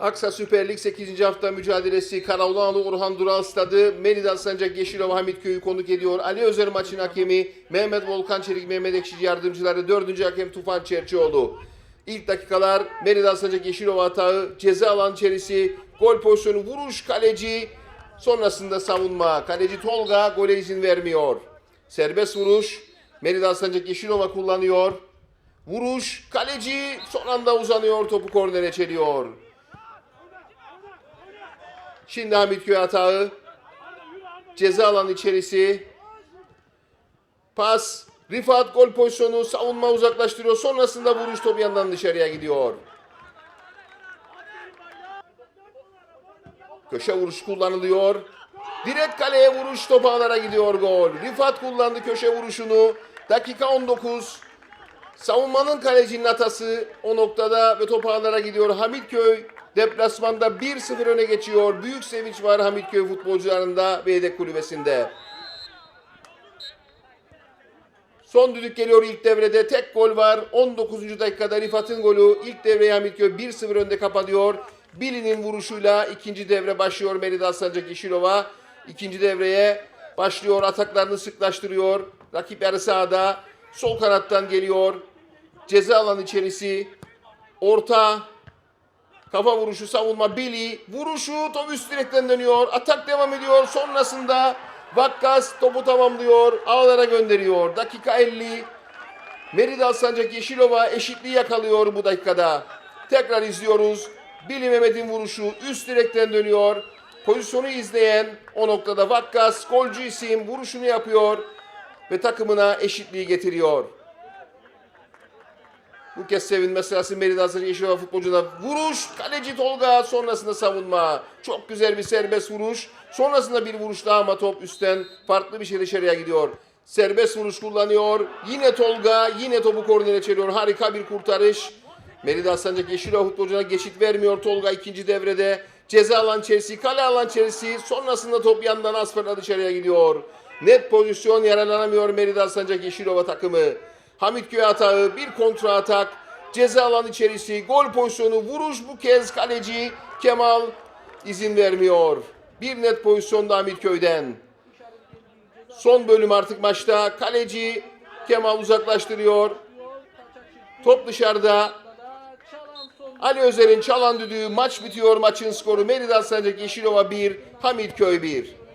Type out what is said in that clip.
Aksa Süper Lig 8. hafta mücadelesi Karaoğlanlı Orhan Dural Stadı Merida Sancak Yeşilova Hamitköy'ü konuk ediyor. Ali Özer maçın hakemi Mehmet Volkan Çelik Mehmet Ekşici yardımcıları 4. hakem Tufan Çerçioğlu. İlk dakikalar Merida Sancak Yeşilova hatağı ceza alan içerisi gol pozisyonu vuruş kaleci sonrasında savunma. Kaleci Tolga gole izin vermiyor. Serbest vuruş Merida Sancak Yeşilova kullanıyor. Vuruş kaleci son anda uzanıyor topu kornere çeliyor. Şimdi Hamitköy hatağı. Ceza alanı içerisi. Pas. Rifat gol pozisyonu. Savunma uzaklaştırıyor. Sonrasında vuruş top yandan dışarıya gidiyor. Köşe vuruş kullanılıyor. Direkt kaleye vuruş top ağlara gidiyor gol. Rifat kullandı köşe vuruşunu. Dakika 19. Savunmanın kalecinin hatası o noktada ve top ağlara gidiyor. Hamitköy deplasmanda 1-0 öne geçiyor. Büyük sevinç var Hamitköy futbolcularında ve yedek kulübesinde. Son düdük geliyor ilk devrede. Tek gol var. 19. dakikada Rifat'ın golü. İlk devreyi Hamitköy 1-0 önde kapatıyor. Bili'nin vuruşuyla ikinci devre başlıyor Merida Sancak Yeşilova. İkinci devreye başlıyor. Ataklarını sıklaştırıyor. Rakip yarı sahada. Sol kanattan geliyor. Ceza alanı içerisi. Orta. Kafa vuruşu savunma Billy. Vuruşu top üst direkten dönüyor. Atak devam ediyor. Sonrasında Vakkas topu tamamlıyor. Ağlara gönderiyor. Dakika 50. Merida Sancak Yeşilova eşitliği yakalıyor bu dakikada. Tekrar izliyoruz. Billy Mehmet'in vuruşu üst direkten dönüyor. Pozisyonu izleyen o noktada Vakkas golcü isim vuruşunu yapıyor ve takımına eşitliği getiriyor. Bu kez sevinme sırası Merida Sancak Yeşilova futbolcuda. Vuruş kaleci Tolga sonrasında savunma. Çok güzel bir serbest vuruş. Sonrasında bir vuruş daha ama top üstten farklı bir şey dışarıya gidiyor. Serbest vuruş kullanıyor. Yine Tolga yine topu kornere çeviriyor. Harika bir kurtarış. Merida Sancak Yeşilova futbolcuna geçit vermiyor Tolga ikinci devrede. Ceza alan Chelsea, kale alan Chelsea. Sonrasında top yandan asfalta dışarıya gidiyor. Net pozisyon yaralanamıyor Merida Sancak Yeşilova takımı. Hamitköy hatağı, bir kontra atak. Ceza alan içerisi, gol pozisyonu, vuruş bu kez kaleci Kemal izin vermiyor. Bir net pozisyonda Hamitköy'den. Son bölüm artık maçta. Kaleci Kemal uzaklaştırıyor. Top dışarıda. Ali Özer'in çalan düdüğü maç bitiyor. Maçın skoru Merida Sancak Yeşilova 1, Hamitköy 1.